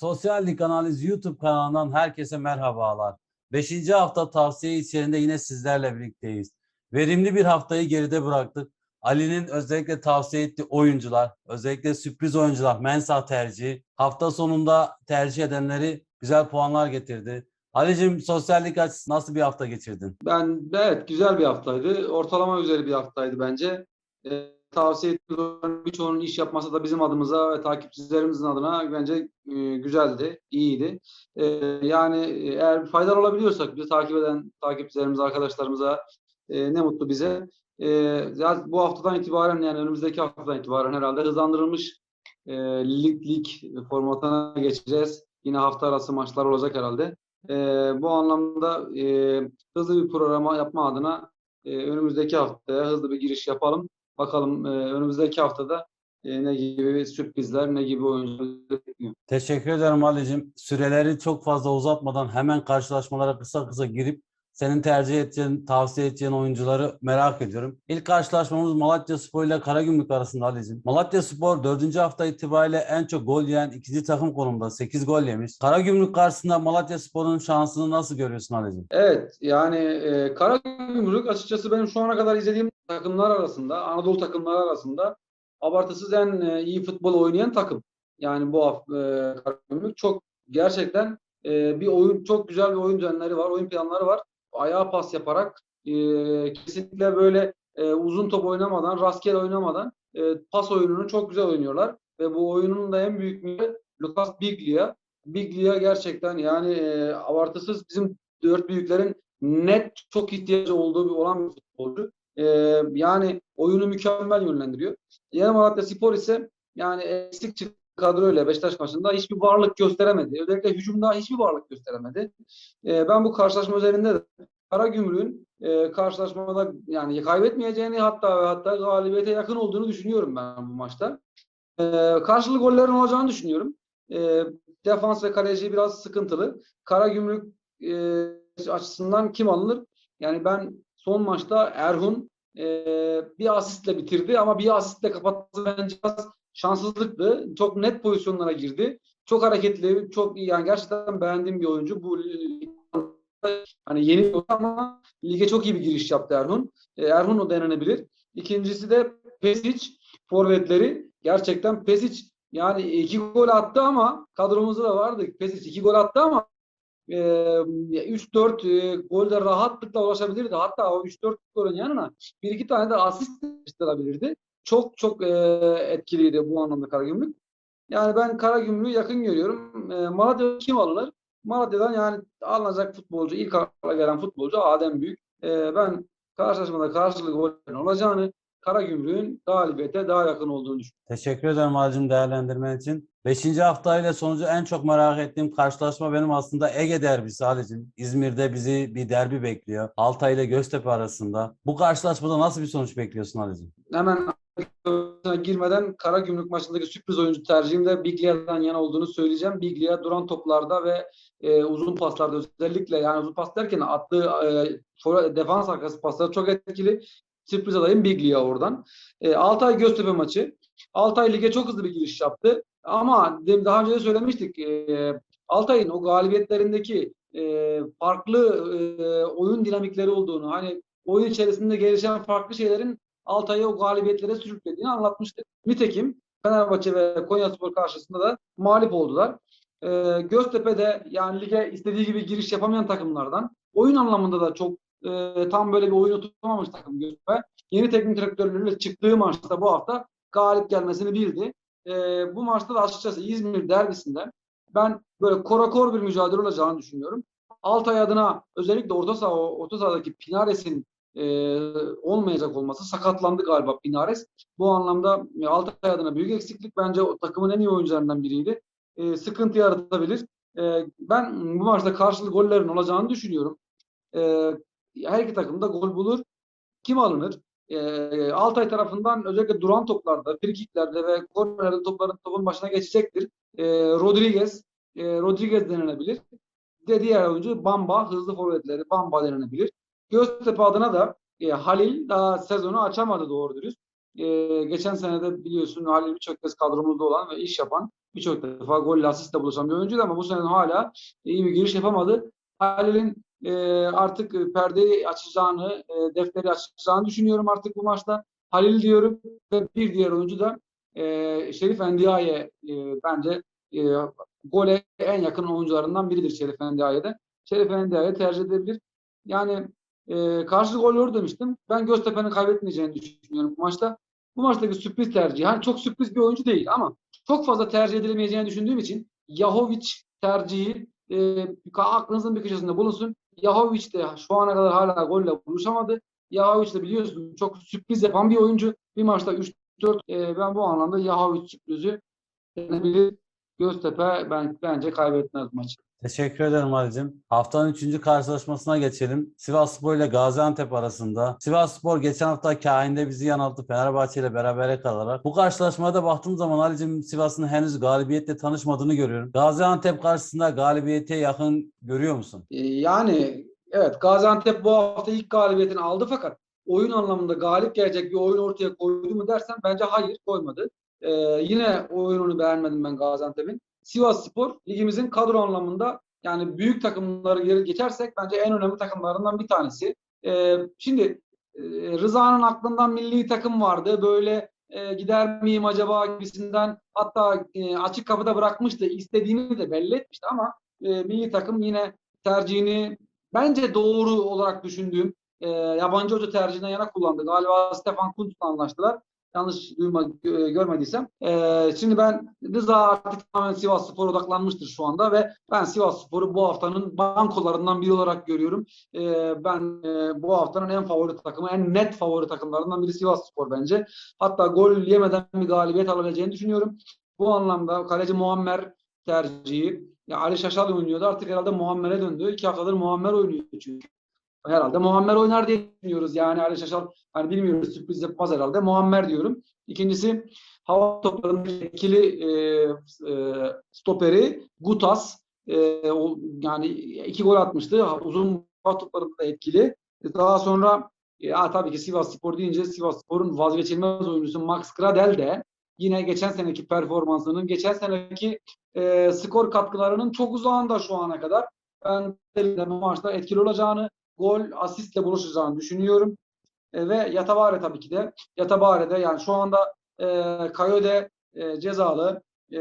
Sosyal Lig Analiz YouTube kanalından herkese merhabalar. 5. hafta tavsiye içerisinde yine sizlerle birlikteyiz. Verimli bir haftayı geride bıraktık. Ali'nin özellikle tavsiye ettiği oyuncular, özellikle sürpriz oyuncular, Mensa tercihi, hafta sonunda tercih edenleri güzel puanlar getirdi. Ali'cim sosyal lig açısından nasıl bir hafta geçirdin? Ben evet güzel bir haftaydı. Ortalama üzeri bir haftaydı bence. Ee, tavsiye ediyorum. Birçoğunun iş yapması da bizim adımıza ve takipçilerimizin adına bence e, güzeldi, iyiydi. Ee, yani eğer faydalı olabiliyorsak bizi takip eden takipçilerimize, arkadaşlarımıza e, ne mutlu bize. Zaten bu haftadan itibaren yani önümüzdeki haftadan itibaren herhalde hızlandırılmış e, lig, lig formatına geçeceğiz. Yine hafta arası maçlar olacak herhalde. E, bu anlamda e, hızlı bir programa yapma adına e, önümüzdeki haftaya hızlı bir giriş yapalım. Bakalım e, önümüzdeki haftada e, ne gibi sürprizler, ne gibi oyuncular bekliyor. Teşekkür ederim Ali'cim. Süreleri çok fazla uzatmadan hemen karşılaşmalara kısa kısa girip senin tercih edeceğin, tavsiye edeceğin oyuncuları merak ediyorum. İlk karşılaşmamız Malatya Spor ile Karagümrük arasında Ali'cim. Malatya Spor 4. hafta itibariyle en çok gol yiyen ikinci takım konumda. 8 gol yemiş. Karagümrük karşısında Malatya Spor'un şansını nasıl görüyorsun Ali'cim? Evet yani e, Karagümrük açıkçası benim şu ana kadar izlediğim takımlar arasında, Anadolu takımları arasında abartısız en e, iyi futbol oynayan takım. Yani bu hafta e, Karagümrük çok gerçekten e, bir oyun çok güzel bir oyun düzenleri var, oyun planları var. Ayağa pas yaparak e, kesinlikle böyle e, uzun top oynamadan, rastgele oynamadan e, pas oyununu çok güzel oynuyorlar. Ve bu oyunun da en büyük müdürü Lucas Biglia. Biglia gerçekten yani e, abartısız bizim dört büyüklerin net çok ihtiyacı olduğu bir olan bir futbolcu. E, yani oyunu mükemmel yönlendiriyor. Yeni Malatya Spor ise yani eksik çıktı kadroyla Beşiktaş maçında hiçbir varlık gösteremedi. Özellikle hücumda hiçbir varlık gösteremedi. E, ben bu karşılaşma üzerinde de Karagümrük'ün e, karşılaşmada yani kaybetmeyeceğini hatta ve hatta galibiyete yakın olduğunu düşünüyorum ben bu maçta. E, karşılıklı gollerin olacağını düşünüyorum. E, defans ve kaleci biraz sıkıntılı. Karagümrük e, açısından kim alınır? Yani ben son maçta Erhun e, bir asistle bitirdi ama bir asistle kapattı bence şanssızlıktı. Çok net pozisyonlara girdi. Çok hareketli, çok iyi. Yani gerçekten beğendiğim bir oyuncu. Bu hani yeni ama lige çok iyi bir giriş yaptı Erhun. E, Erhun o denenebilir. İkincisi de Pesic forvetleri gerçekten Pesic yani iki gol attı ama kadromuzda da vardı. Pesic iki gol attı ama e, 3-4 e, golde rahatlıkla ulaşabilirdi. Hatta o 3-4 golün yanına bir iki tane de asist alabilirdi. Çok çok e, etkiliydi bu anlamda Karagümrük. Yani ben Karagümrük'ü yakın görüyorum. E, Malatya kim alınır? Malatya'dan yani alınacak futbolcu, ilk akla gelen futbolcu Adem Büyük. E, ben karşılaşmada karşılıklı gollerin olacağını, Karagümrük'ün galibiyete daha yakın olduğunu düşünüyorum. Teşekkür ederim Ali'cim değerlendirmen için. Beşinci haftayla sonucu en çok merak ettiğim karşılaşma benim aslında Ege derbisi Ali'cim. İzmir'de bizi bir derbi bekliyor. Altay ile Göztepe arasında. Bu karşılaşmada nasıl bir sonuç bekliyorsun Ali'cim? Hemen girmeden Karagümrük maçındaki sürpriz oyuncu tercihimde Biglia'dan yana olduğunu söyleyeceğim. Biglia duran toplarda ve e, uzun paslarda özellikle yani uzun pas derken attığı e, defans arkası pasları çok etkili. Sürpriz adayım Biglia oradan. E, Altay Göztepe maçı. Altay lige çok hızlı bir giriş yaptı. Ama daha önce de söylemiştik. E, Altay'ın o galibiyetlerindeki e, farklı e, oyun dinamikleri olduğunu, hani oyun içerisinde gelişen farklı şeylerin Altay'ı o galibiyetlere sürüklediğini anlatmıştık. Nitekim Fenerbahçe ve Konyaspor karşısında da mağlup oldular. E, Göztepe de yani lige istediği gibi giriş yapamayan takımlardan. Oyun anlamında da çok e, tam böyle bir oyun oturtamamış takım Göztepe. Yeni teknik direktörleriyle çıktığı maçta bu hafta galip gelmesini bildi. E, bu maçta da açıkçası İzmir derbisinde ben böyle korakor bir mücadele olacağını düşünüyorum. Altay adına özellikle orta saha orta sahadaki Pinares'in e, olmayacak olması sakatlandı galiba Pinares. Bu anlamda e, Altay adına büyük eksiklik. Bence o takımın en iyi oyuncularından biriydi. E, sıkıntı yaratabilir. E, ben bu maçta karşılıklı gollerin olacağını düşünüyorum. E, her iki takım da gol bulur. Kim alınır? E, Altay tarafından özellikle duran toplarda, frikiklerde ve kornerlerde topların topun başına geçecektir. E, Rodriguez, e, Rodriguez denilebilir. De diğer oyuncu Bamba, hızlı forvetleri Bamba denilebilir. Göztepe adına da e, Halil daha sezonu açamadı doğru dürüst. e, geçen sene de biliyorsun Halil birçok kez kadromuzda olan ve iş yapan birçok defa golle asistle buluşan bir oyuncuydu ama bu sene hala iyi bir giriş yapamadı. Halil'in e, artık perdeyi açacağını, e, defteri açacağını düşünüyorum artık bu maçta. Halil diyorum ve bir diğer oyuncu da e, Şerif Endiaye e, bence e, gole en yakın oyuncularından biridir Şerif Endiaye'de. Şerif Endiaye tercih edebilir. Yani e, karşı gol olur demiştim. Ben Göztepe'nin kaybetmeyeceğini düşünüyorum bu maçta. Bu maçtaki sürpriz tercih. Yani çok sürpriz bir oyuncu değil ama çok fazla tercih edilemeyeceğini düşündüğüm için Yahovic tercihi e, aklınızın bir köşesinde bulunsun. Yahovic de şu ana kadar hala golle buluşamadı. Yahovic de biliyorsun çok sürpriz yapan bir oyuncu. Bir maçta 3-4 e, ben bu anlamda Yahovic sürprizi denebilir. Göztepe ben, bence kaybetmez maçı. Teşekkür ederim Ali'cim. Haftanın üçüncü karşılaşmasına geçelim. Sivasspor ile Gaziantep arasında. Sivasspor geçen hafta Kain'de bizi yanılttı Fenerbahçe ile berabere kalarak. Bu karşılaşmada baktığım zaman Ali'cim Sivas'ın henüz galibiyetle tanışmadığını görüyorum. Gaziantep karşısında galibiyete yakın görüyor musun? E, yani evet Gaziantep bu hafta ilk galibiyetini aldı fakat oyun anlamında galip gelecek bir oyun ortaya koydu mu dersen bence hayır koymadı. E, yine oyununu beğenmedim ben Gaziantep'in. Sivas Spor ligimizin kadro anlamında yani büyük takımları geri geçersek bence en önemli takımlarından bir tanesi. Ee, şimdi e, Rıza'nın aklından milli takım vardı. Böyle e, gider miyim acaba gibisinden hatta e, açık kapıda bırakmıştı. istediğini de belli etmişti ama e, milli takım yine tercihini bence doğru olarak düşündüğüm e, yabancı hoca tercihinden yana kullandı. Galiba Stefan Kuntz'la anlaştılar yanlış duyma, gö- görmediysem. Ee, şimdi ben Rıza artık tamamen Sivas Spor odaklanmıştır şu anda ve ben Sivas Spor'u bu haftanın bankolarından biri olarak görüyorum. Ee, ben e, bu haftanın en favori takımı, en net favori takımlarından biri Sivas Spor bence. Hatta gol yemeden bir galibiyet alabileceğini düşünüyorum. Bu anlamda kaleci Muammer tercihi. Ya Ali Şaşal oynuyordu. Artık herhalde Muammer'e döndü. İki haftadır Muammer oynuyor çünkü herhalde Muammer oynar diye düşünüyoruz. Yani Ali Şaşal hani bilmiyoruz sürpriz yapmaz herhalde. Muammer diyorum. İkincisi hava toplarının etkili e, e, stoperi Gutas. E, o, yani iki gol atmıştı. Uzun hava toplarında da etkili. Daha sonra ya tabii ki Sivas Spor deyince Sivas Spor'un vazgeçilmez oyuncusu Max Gradel de yine geçen seneki performansının, geçen seneki e, skor katkılarının çok uzağında şu ana kadar. Ben de maçta etkili olacağını gol, asistle buluşacağını düşünüyorum. E, ve Yatabare tabii ki de. Yatabare de yani şu anda e, Kayode e, cezalı. E,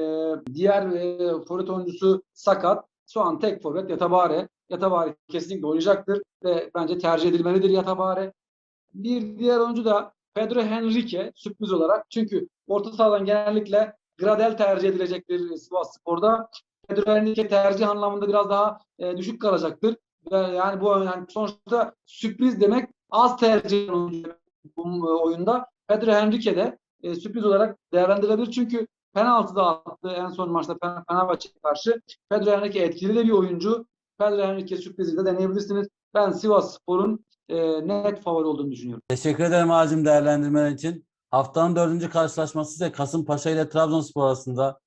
diğer e, forvet oyuncusu sakat. Şu an tek forvet Yatabare. Yatabare kesinlikle oynayacaktır ve bence tercih edilmelidir Yatabare. Bir diğer oyuncu da Pedro Henrique sürpriz olarak. Çünkü orta sahadan genellikle Gradel tercih edilecektir Sivas Spor'da. Pedro Henrique tercih anlamında biraz daha e, düşük kalacaktır yani bu yani sonuçta sürpriz demek az tercih bu e, oyunda. Pedro Henrique de e, sürpriz olarak değerlendirilebilir. Çünkü penaltı da attı en son maçta Fenerbahçe'ye karşı. Pedro Henrique etkili de bir oyuncu. Pedro Henrique sürprizi de deneyebilirsiniz. Ben Sivas Spor'un e, net favori olduğunu düşünüyorum. Teşekkür ederim Acım değerlendirmeler için. Haftanın dördüncü karşılaşması ise Kasımpaşa ile Trabzonspor arasında.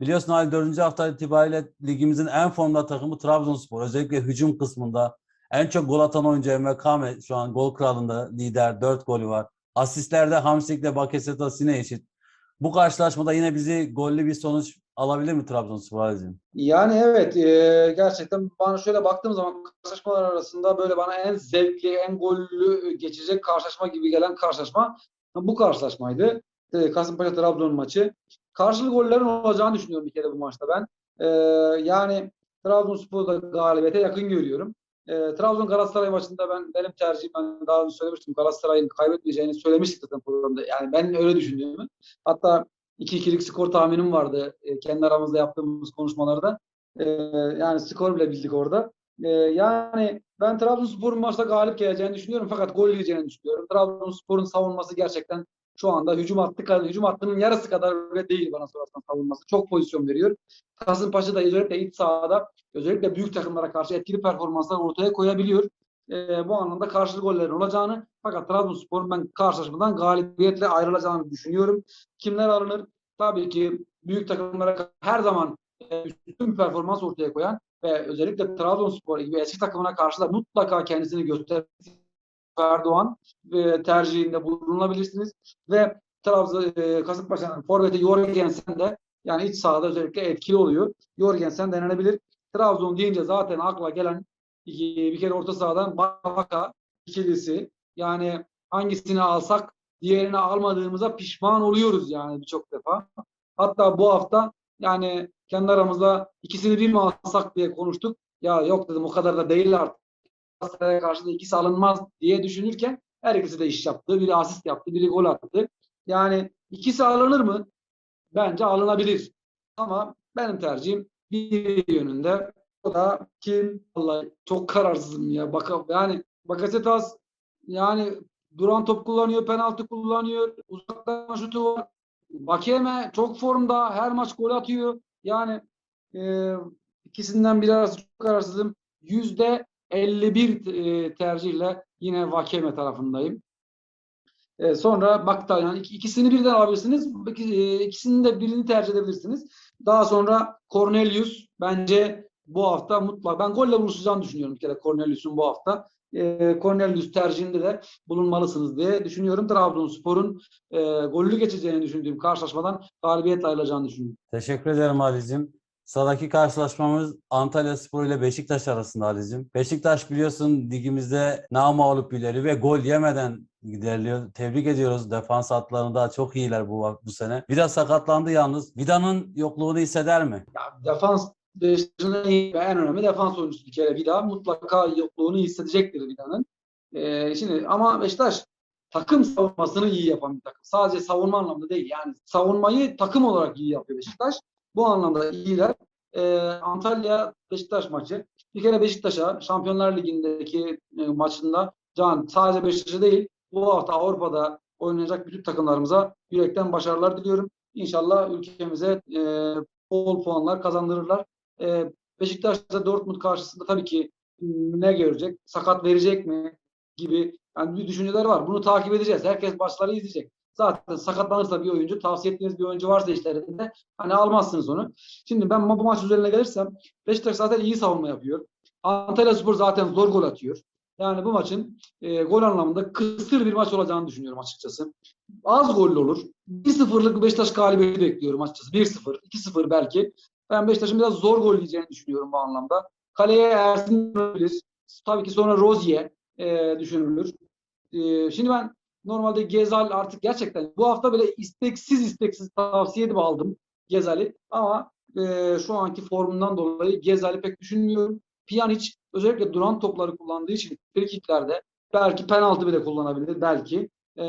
Biliyorsun Ali dördüncü hafta itibariyle ligimizin en formda takımı Trabzonspor. Özellikle hücum kısmında en çok gol atan oyuncu Emre Kame şu an gol kralında lider. Dört golü var. Asistlerde Hamsik ile Bakeseta Sine eşit. Bu karşılaşmada yine bizi gollü bir sonuç alabilir mi Trabzonspor Ali'cim? Yani evet e, gerçekten bana şöyle baktığım zaman karşılaşmalar arasında böyle bana en zevkli, en gollü geçecek karşılaşma gibi gelen karşılaşma bu karşılaşmaydı. E, Kasımpaşa Trabzon maçı. Karşılık gollerin olacağını düşünüyorum bir kere bu maçta ben. E, yani Trabzonspor'u da galibiyete yakın görüyorum. E, Trabzon Galatasaray maçında ben benim tercihim ben daha önce söylemiştim. Galatasaray'ın kaybetmeyeceğini söylemiştik zaten programda. Yani ben öyle düşündüğümü. Hatta 2-2'lik skor tahminim vardı e, kendi aramızda yaptığımız konuşmalarda. E, yani skor bile bildik orada. E, yani ben Trabzonspor'un maçta galip geleceğini düşünüyorum fakat gol yiyeceğini düşünüyorum. Trabzonspor'un savunması gerçekten şu anda hücum hattı hücum hattının yarısı kadar bile değil bana sorarsan savunması. Çok pozisyon veriyor. Kasımpaşa da özellikle iç sahada özellikle büyük takımlara karşı etkili performanslar ortaya koyabiliyor. E, bu anlamda karşılık gollerin olacağını fakat Trabzonspor'un ben karşılaşmadan galibiyetle ayrılacağını düşünüyorum. Kimler alınır? Tabii ki büyük takımlara her zaman e, üstün performans ortaya koyan ve özellikle Trabzonspor gibi eski takımına karşı da mutlaka kendisini göstermesi Erdoğan e, tercihinde bulunabilirsiniz ve Trabzon e, Kasımpaşa'nın forveti Jorgensen de yani iç sahada özellikle etkili oluyor. Jorgensen denenebilir. Trabzon deyince zaten akla gelen iki, bir kere orta sahadan Baka ikilisi. Yani hangisini alsak diğerini almadığımıza pişman oluyoruz yani birçok defa. Hatta bu hafta yani kendi aramızda ikisini bir mi alsak diye konuştuk. Ya yok dedim o kadar da değil artık. Galatasaray'a karşı da ikisi alınmaz diye düşünürken her ikisi de iş yaptı. Biri asist yaptı, biri gol attı. Yani ikisi alınır mı? Bence alınabilir. Ama benim tercihim bir yönünde. O da kim? Vallahi çok kararsızım ya. Bak yani Bakasetas yani duran top kullanıyor, penaltı kullanıyor, uzaktan şutu var. Bakeme çok formda, her maç gol atıyor. Yani e, ikisinden arası çok kararsızım. Yüzde 51 e, tercihle yine Vakeme tarafındayım. E, sonra Baktaylan yani ikisini birden alabilirsiniz. E, İkisinin de birini tercih edebilirsiniz. Daha sonra Cornelius bence bu hafta mutlak. Ben golle buluşacağını düşünüyorum bir kere Cornelius'un bu hafta. Cornelius tercihinde de bulunmalısınız diye düşünüyorum. Trabzonspor'un e, gollü geçeceğini düşündüğüm karşılaşmadan galibiyetle ayrılacağını düşünüyorum. Teşekkür ederim Ali'cim. Sıradaki karşılaşmamız Antalya Spor ile Beşiktaş arasında Ali'cim. Beşiktaş biliyorsun ligimizde namağlup ileri ve gol yemeden giderliyor. Tebrik ediyoruz. Defans hatlarında çok iyiler bu bu sene. Biraz sakatlandı yalnız. Vida'nın yokluğunu hisseder mi? Ya defans Beşiktaş'ın en önemli defans oyuncusu bir kere Vida. Mutlaka yokluğunu hissedecektir Vida'nın. Ee, şimdi ama Beşiktaş takım savunmasını iyi yapan bir takım. Sadece savunma anlamında değil. Yani savunmayı takım olarak iyi yapıyor Beşiktaş. Bu anlamda iyiler. Ee, Antalya Beşiktaş maçı. Bir kere Beşiktaş'a Şampiyonlar Ligi'ndeki e, maçında Can sadece Beşiktaş'a değil bu hafta Avrupa'da oynayacak bütün takımlarımıza yürekten başarılar diliyorum. İnşallah ülkemize e, bol puanlar kazandırırlar. E, Beşiktaş da Dortmund karşısında tabii ki ne görecek? Sakat verecek mi? gibi yani bir düşünceler var. Bunu takip edeceğiz. Herkes maçları izleyecek. Zaten sakatlanırsa bir oyuncu, tavsiye ettiğiniz bir oyuncu varsa işlerinde hani almazsınız onu. Şimdi ben bu maç üzerine gelirsem Beşiktaş zaten iyi savunma yapıyor. Antalya Spor zaten zor gol atıyor. Yani bu maçın e, gol anlamında kısır bir maç olacağını düşünüyorum açıkçası. Az gollü olur. 1-0'lık bir Beşiktaş galibiyeti bekliyorum açıkçası. 1-0, 2-0 belki. Ben Beşiktaş'ın biraz zor gol yiyeceğini düşünüyorum bu anlamda. Kaleye Ersin olabilir. Tabii ki sonra Rozier e, düşünülür. E, şimdi ben normalde Gezal artık gerçekten bu hafta böyle isteksiz isteksiz tavsiye edip aldım Gezal'i. Ama e, şu anki formundan dolayı Gezal'i pek düşünmüyorum. Pjanic özellikle duran topları kullandığı için frikiklerde belki penaltı bile kullanabilir belki. E,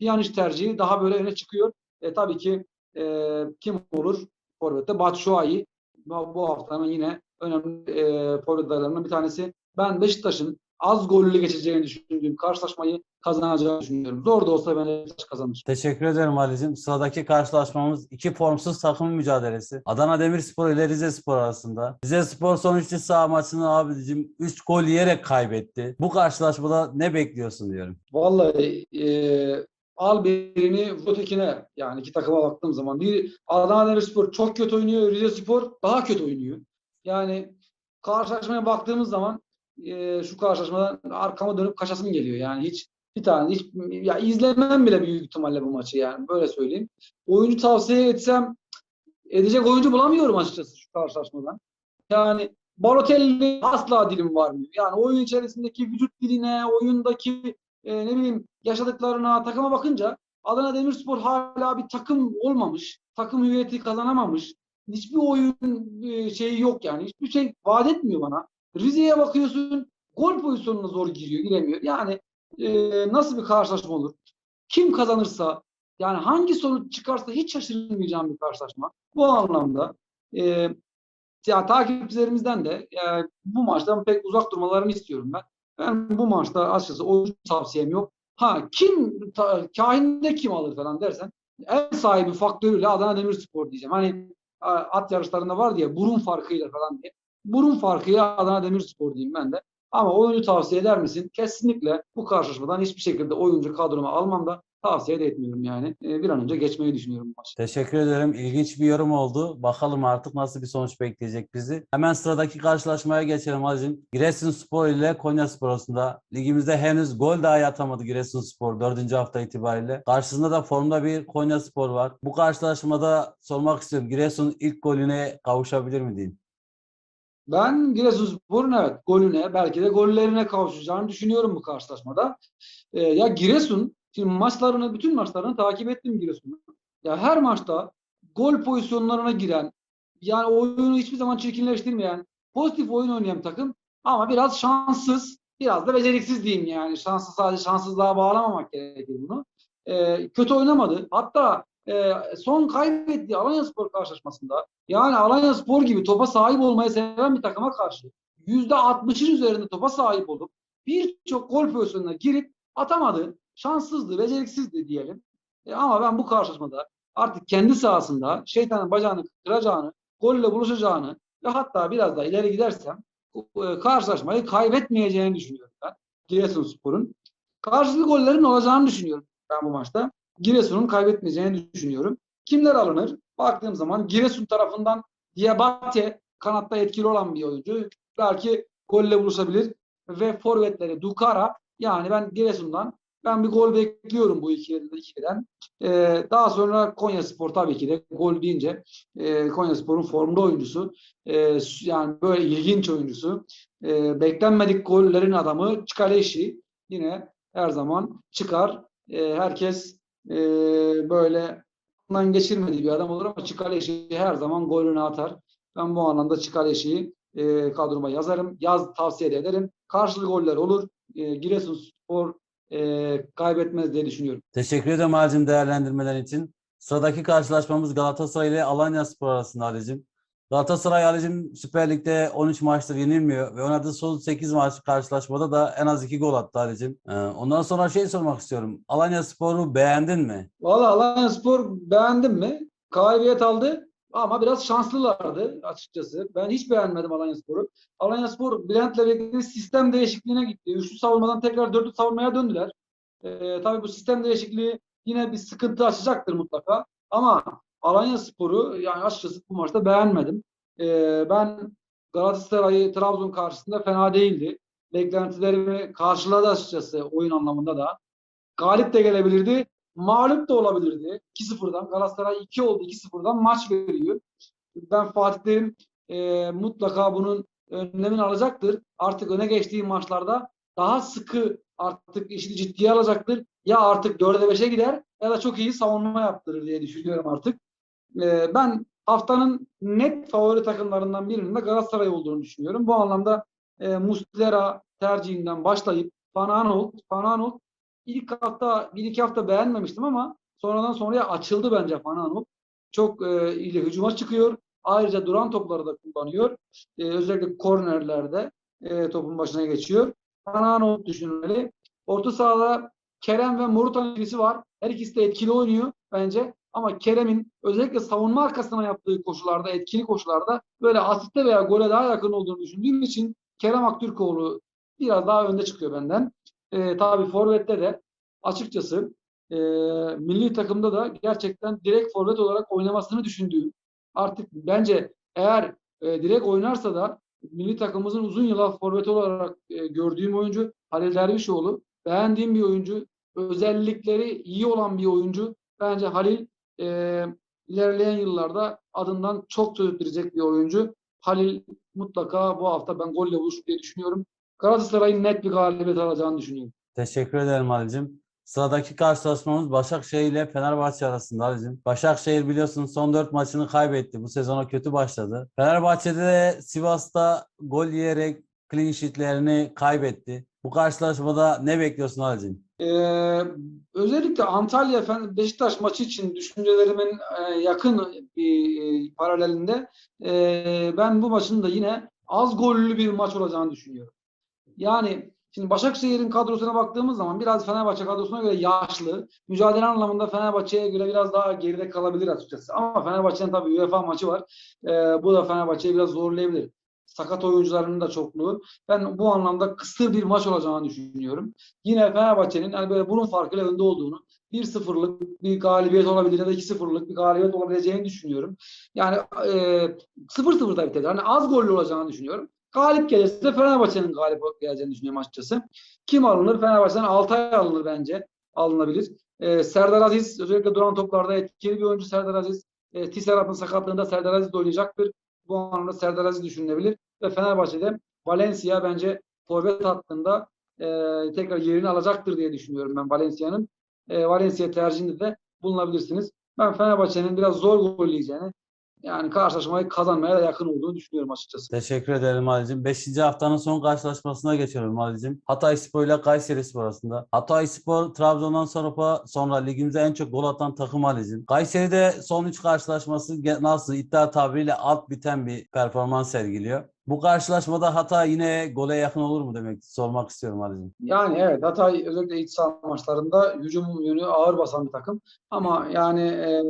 Pjanic tercihi daha böyle öne çıkıyor. E, tabii ki e, kim olur? Forvet'te Batshuayi. Bu, haftanın yine önemli e, forvetlerlerinden bir tanesi. Ben Beşiktaş'ın az gollü geçeceğini düşündüğüm karşılaşmayı kazanacağını düşünüyorum. Zor da olsa ben kazanır. Teşekkür ederim Ali'cim. Sıradaki karşılaşmamız iki formsuz takım mücadelesi. Adana Demirspor ile Rize Spor arasında. Rize Spor son üçlü saha maçını abicim 3 gol yiyerek kaybetti. Bu karşılaşmada ne bekliyorsun diyorum. Vallahi e, al birini vur ötekine. Yani iki takıma baktığım zaman. Bir Adana Demirspor çok kötü oynuyor. Rize Spor daha kötü oynuyor. Yani karşılaşmaya baktığımız zaman e, şu karşılaşmadan arkama dönüp kaçasım geliyor. Yani hiç bir tane hiç ya izlemem bile büyük ihtimalle bu maçı yani böyle söyleyeyim. Oyuncu tavsiye etsem edecek oyuncu bulamıyorum açıkçası şu karşılaşmadan. Yani Balotelli asla dilim varmıyor. Yani oyun içerisindeki vücut diline, oyundaki e, ne bileyim yaşadıklarına, takıma bakınca Adana Demirspor hala bir takım olmamış. Takım hüviyeti kazanamamış. Hiçbir oyun e, şeyi yok yani. Hiçbir şey vaat etmiyor bana. Rize'ye bakıyorsun gol pozisyonuna zor giriyor, giremiyor. Yani e, nasıl bir karşılaşma olur? Kim kazanırsa yani hangi sonuç çıkarsa hiç şaşırmayacağım bir karşılaşma. Bu anlamda e, ya takipçilerimizden de e, bu maçtan pek uzak durmalarını istiyorum ben. Ben bu maçta açıkçası oyuncu tavsiyem yok. Ha kim ta, kahinde kim alır falan dersen en sahibi faktörüyle Adana Demirspor diyeceğim. Hani at yarışlarında var diye burun farkıyla falan diye. Burun farkıyla Adana Demirspor diyeyim ben de. Ama oyuncu tavsiye eder misin? Kesinlikle bu karşılaşmadan hiçbir şekilde oyuncu kadroma almam da tavsiye de etmiyorum yani. E, bir an önce geçmeyi düşünüyorum maçı. Teşekkür ederim. İlginç bir yorum oldu. Bakalım artık nasıl bir sonuç bekleyecek bizi. Hemen sıradaki karşılaşmaya geçelim Hacım. Giresunspor ile Konyaspor arasında. Ligimizde henüz gol dahi atamadı Giresunspor 4. hafta itibariyle. Karşısında da formda bir Konyaspor var. Bu karşılaşmada sormak istiyorum. Giresun ilk golüne kavuşabilir mi diyeyim? Ben Giresunspor'un evet golüne belki de gollerine kavuşacağını düşünüyorum bu karşılaşmada. Ee, ya Giresun şimdi maçlarını bütün maçlarını takip ettim Giresun'un. Ya her maçta gol pozisyonlarına giren yani oyunu hiçbir zaman çirkinleştirmeyen pozitif oyun oynayan takım ama biraz şanssız biraz da beceriksiz diyeyim yani. Şanssız sadece şanssızlığa bağlamamak gerekir bunu. Ee, kötü oynamadı. Hatta e, son kaybettiği Alanyaspor karşılaşmasında yani Alanyaspor gibi topa sahip olmayı seven bir takıma karşı %60'ın üzerinde topa sahip olup birçok gol pozisyonuna girip atamadı. Şanssızdı, beceriksizdi diyelim. E, ama ben bu karşılaşmada artık kendi sahasında şeytanın bacağını kıracağını, golle buluşacağını ve hatta biraz daha ileri gidersem e, karşılaşmayı kaybetmeyeceğini düşünüyorum ben. Giresunspor'un. Karşılıklı gollerin olacağını düşünüyorum ben bu maçta. Giresun'un kaybetmeyeceğini düşünüyorum. Kimler alınır? Baktığım zaman Giresun tarafından Diabate kanatta etkili olan bir oyuncu. Belki golle buluşabilir. Ve forvetleri Dukara yani ben Giresun'dan ben bir gol bekliyorum bu iki ikiliden. Ee, daha sonra Konya Spor tabii ki de gol deyince e, Konya Spor'un formda oyuncusu. E, yani böyle ilginç oyuncusu. E, beklenmedik gollerin adamı Çikaleşi yine her zaman çıkar. E, herkes e, böyle ondan geçirmediği bir adam olur ama Çikaleşi her zaman golünü atar. Ben bu anlamda Çikaleşi'yi e, kadroma yazarım. Yaz tavsiye de ederim. Karşılıklı goller olur. E, Giresunspor e, kaybetmez diye düşünüyorum. Teşekkür ederim Halicim değerlendirmeler için. Sıradaki karşılaşmamız Galatasaray ile Alanyaspor arasında Halicim. Galatasaray Halicim Süper Lig'de 13 maçtır yenilmiyor ve oynadığı son 8 maç karşılaşmada da en az 2 gol attı Halicim. Ee, ondan sonra şey sormak istiyorum. Alanyaspor'u beğendin mi? Valla Alanyaspor beğendim mi? Galibiyet aldı ama biraz şanslılardı açıkçası. Ben hiç beğenmedim Alanyaspor'u. Alanyaspor Bülent'le birlikte sistem değişikliğine gitti. Üçlü savunmadan tekrar dörtlü savunmaya döndüler. Ee, tabii bu sistem değişikliği yine bir sıkıntı açacaktır mutlaka. Ama Alanyaspor'u yani açıkçası bu maçta beğenmedim. Ee, ben Galatasaray'ı Trabzon karşısında fena değildi. Beklentilerimi karşıladı açıkçası oyun anlamında da. Galip de gelebilirdi mağlup da olabilirdi. 2-0'dan. Galatasaray 2 oldu 2-0'dan maç veriyor. Ben Fatih Terim e, mutlaka bunun önlemini alacaktır. Artık öne geçtiği maçlarda daha sıkı artık işini ciddiye alacaktır. Ya artık 4'e 5'e gider ya da çok iyi savunma yaptırır diye düşünüyorum artık. E, ben haftanın net favori takımlarından birinin de Galatasaray olduğunu düşünüyorum. Bu anlamda e, Muslera tercihinden başlayıp Fananolt, Fananolt ilk hafta bir iki hafta beğenmemiştim ama sonradan sonraya açıldı bence Fananov. Çok e, iyi hücuma çıkıyor. Ayrıca duran topları da kullanıyor. E, özellikle kornerlerde e, topun başına geçiyor. Fananov düşünmeli. Orta sahada Kerem ve Morutan ikilisi var. Her ikisi de etkili oynuyor bence. Ama Kerem'in özellikle savunma arkasına yaptığı koşularda, etkili koşularda böyle asiste veya gole daha yakın olduğunu düşündüğüm için Kerem Aktürkoğlu biraz daha önde çıkıyor benden. E, tabii Forvet'te de açıkçası e, milli takımda da gerçekten direkt forvet olarak oynamasını düşündüğüm artık bence eğer e, direkt oynarsa da milli takımımızın uzun yıllar forvet olarak e, gördüğüm oyuncu Halil Dervişoğlu. Beğendiğim bir oyuncu. Özellikleri iyi olan bir oyuncu. Bence Halil e, ilerleyen yıllarda adından çok söz ettirecek bir oyuncu. Halil mutlaka bu hafta ben golle buluşur diye düşünüyorum. Galatasaray'ın net bir galibiyet alacağını düşünüyorum. Teşekkür ederim Halicim. Sıradaki karşılaşmamız Başakşehir ile Fenerbahçe arasında Halicim. Başakşehir biliyorsunuz son 4 maçını kaybetti. Bu sezona kötü başladı. Fenerbahçe'de de Sivas'ta gol yiyerek clean sheet'lerini kaybetti. Bu karşılaşmada ne bekliyorsun Halicim? Ee, özellikle Antalya Beşiktaş maçı için düşüncelerimin e, yakın bir e, paralelinde e, ben bu maçın da yine az gollü bir maç olacağını düşünüyorum. Yani şimdi Başakşehir'in kadrosuna baktığımız zaman biraz Fenerbahçe kadrosuna göre yaşlı. Mücadele anlamında Fenerbahçe'ye göre biraz daha geride kalabilir açıkçası. Ama Fenerbahçe'nin tabii UEFA maçı var. Ee, bu da Fenerbahçe'yi biraz zorlayabilir. Sakat oyuncularının da çokluğu. Ben bu anlamda kısır bir maç olacağını düşünüyorum. Yine Fenerbahçe'nin hani böyle bunun farkıyla önde olduğunu, 1-0'lık bir galibiyet olabilir ya da 2-0'lık bir galibiyet olabileceğini düşünüyorum. Yani e, 0-0 da bitebilir. Hani az gollü olacağını düşünüyorum. Galip gelirse Fenerbahçe'nin galip geleceğini düşünüyorum açıkçası. Kim alınır? Fenerbahçe'den Altay alınır bence. Alınabilir. Ee, Serdar Aziz özellikle duran toplarda etkili bir oyuncu Serdar Aziz. E, Tisserant'ın sakatlığında Serdar Aziz de oynayacaktır. Bu anlamda Serdar Aziz düşünülebilir. Ve Fenerbahçe'de Valencia bence forvet hattında e, tekrar yerini alacaktır diye düşünüyorum ben Valencia'nın. E, Valencia tercihinde de bulunabilirsiniz. Ben Fenerbahçe'nin biraz zor golleyeceğini yani karşılaşmayı kazanmaya da yakın olduğunu düşünüyorum açıkçası. Teşekkür ederim Ali'cim. Beşinci haftanın son karşılaşmasına geçiyorum Ali'cim. Hatay Spor ile Kayseri Spor arasında. Hatay Spor Trabzon'dan sonra, sonra ligimize en çok gol atan takım Ali'cim. Kayseri'de son üç karşılaşması nasıl iddia tabiriyle alt biten bir performans sergiliyor. Bu karşılaşmada Hatay yine gole yakın olur mu demek sormak istiyorum Ali'cim. Yani evet Hatay özellikle iç saha maçlarında hücum yönü ağır basan bir takım. Ama yani e,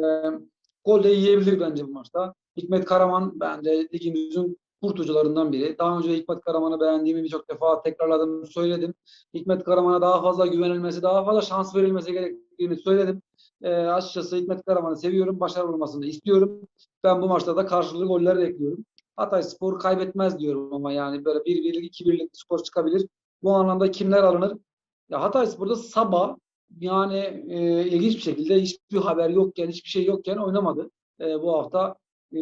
gol de yiyebilir bence bu maçta. Hikmet Karaman bence ligimizin kurtucularından biri. Daha önce Hikmet Karaman'ı beğendiğimi birçok defa tekrarladım, söyledim. Hikmet Karaman'a daha fazla güvenilmesi, daha fazla şans verilmesi gerektiğini söyledim. E, açıkçası Hikmet Karaman'ı seviyorum, başarılı olmasını istiyorum. Ben bu maçta da karşılıklı goller bekliyorum. Hatay Spor kaybetmez diyorum ama yani böyle 1-1'lik, 2-1'lik skor çıkabilir. Bu anlamda kimler alınır? Ya Hatay Spor'da Sabah yani e, ilginç bir şekilde hiçbir haber yokken, hiçbir şey yokken oynamadı. E, bu hafta e,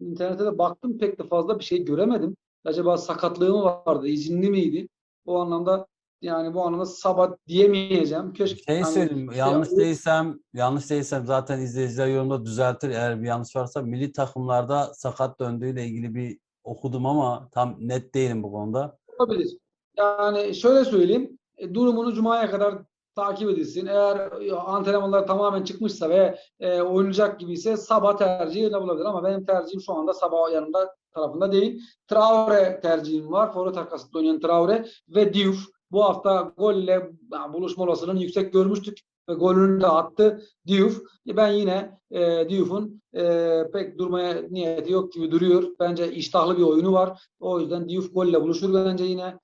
internete de baktım pek de fazla bir şey göremedim. Acaba sakatlığı mı vardı, izinli miydi? O anlamda yani bu anlamda Sabah diyemeyeceğim. Keşke Şey yani söyleyeyim, işte yanlış o- değilsem, yanlış değilsem zaten izleyiciler yorumda düzeltir eğer bir yanlış varsa. Milli takımlarda sakat döndüğüyle ilgili bir okudum ama tam net değilim bu konuda. Olabilir. Yani şöyle söyleyeyim. e, Durumunu Cuma'ya kadar takip edilsin. Eğer e, antrenmanlar tamamen çıkmışsa ve e, oynayacak gibiyse sabah tercihi yapılabilir. Ama benim tercihim şu anda sabah yanında tarafında değil. Traore tercihim var. Forvet arkasında oynayan Traore ve Diouf. Bu hafta golle buluşma olasılığını yüksek görmüştük ve golünü de attı Diouf. E, Ben yine e, Diouf'un e, pek durmaya niyeti yok gibi duruyor. Bence iştahlı bir oyunu var. O yüzden Diouf golle buluşur bence yine.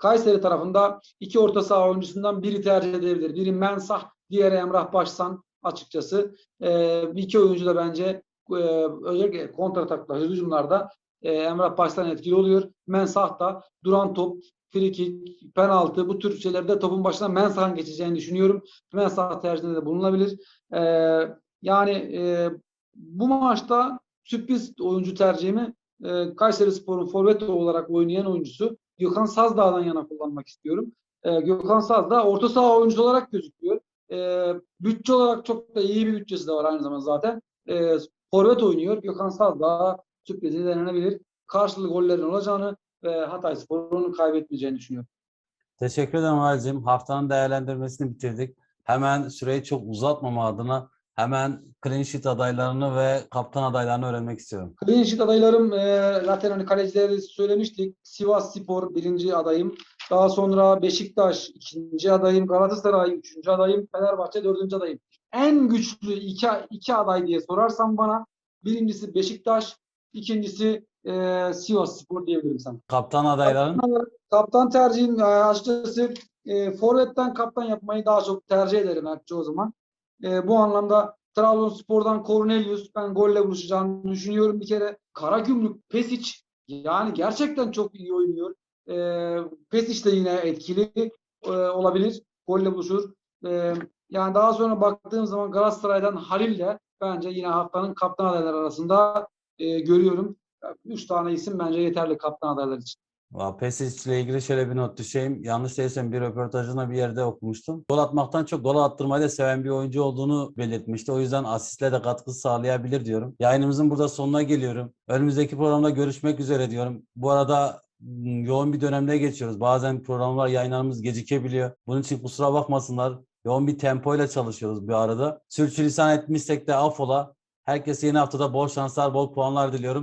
Kayseri tarafında iki orta saha oyuncusundan biri tercih edebilir. Biri Mensah, diğeri Emrah Başsan açıkçası. Ee, iki oyuncu da bence e, özellikle kontratakla, hücumlarda e, Emrah Başsan etkili oluyor. Mensah da duran top, frikik, penaltı bu tür şeylerde topun başına Mensah'ın geçeceğini düşünüyorum. Mensah tercihinde de bulunabilir. Ee, yani e, bu maçta sürpriz oyuncu tercihimi e, Kayseri Spor'un forvet olarak oynayan oyuncusu Gökhan Sazdağ'dan yana kullanmak istiyorum. E, Gökhan Sazdağ orta saha oyuncusu olarak gözüküyor. E, bütçe olarak çok da iyi bir bütçesi de var aynı zamanda zaten. E, forvet oynuyor. Gökhan Sazdağ sürprizi denenebilir. Karşılıklı gollerin olacağını ve Hatay Spor'un kaybetmeyeceğini düşünüyorum. Teşekkür ederim Ali'cim. Haftanın değerlendirmesini bitirdik. Hemen süreyi çok uzatmama adına hemen clean sheet adaylarını ve kaptan adaylarını öğrenmek istiyorum. Clean sheet adaylarım e, zaten hani kalecileri söylemiştik. Sivas Spor birinci adayım. Daha sonra Beşiktaş ikinci adayım. Galatasaray üçüncü adayım. Fenerbahçe dördüncü adayım. En güçlü iki, iki aday diye sorarsan bana birincisi Beşiktaş, ikincisi e, Sivas Spor diyebilirim sana. Kaptan adayların Kaptan tercihim e, açıkçası e, forvetten kaptan yapmayı daha çok tercih ederim her çoğu zaman. E, bu anlamda Trabzonspor'dan Cornelius ben golle buluşacağını düşünüyorum bir kere. Karagümrük Pesic yani gerçekten çok iyi oynuyor. E, Pesic de yine etkili e, olabilir. Golle buluşur. E, yani daha sonra baktığım zaman Galatasaray'dan Halil de bence yine haftanın kaptan adayları arasında e, görüyorum. Üç tane isim bence yeterli kaptan adaylar için. Pesic ile ilgili şöyle bir not düşeyim. Yanlış değilsem bir röportajında bir yerde okumuştum. Gol atmaktan çok gol attırmayı da seven bir oyuncu olduğunu belirtmişti. O yüzden asistle de katkı sağlayabilir diyorum. Yayınımızın burada sonuna geliyorum. Önümüzdeki programda görüşmek üzere diyorum. Bu arada m, yoğun bir dönemde geçiyoruz. Bazen programlar yayınlarımız gecikebiliyor. Bunun için kusura bakmasınlar. Yoğun bir tempoyla çalışıyoruz bir arada. Sürçülisan etmişsek de affola. Herkese yeni haftada bol şanslar, bol puanlar diliyorum.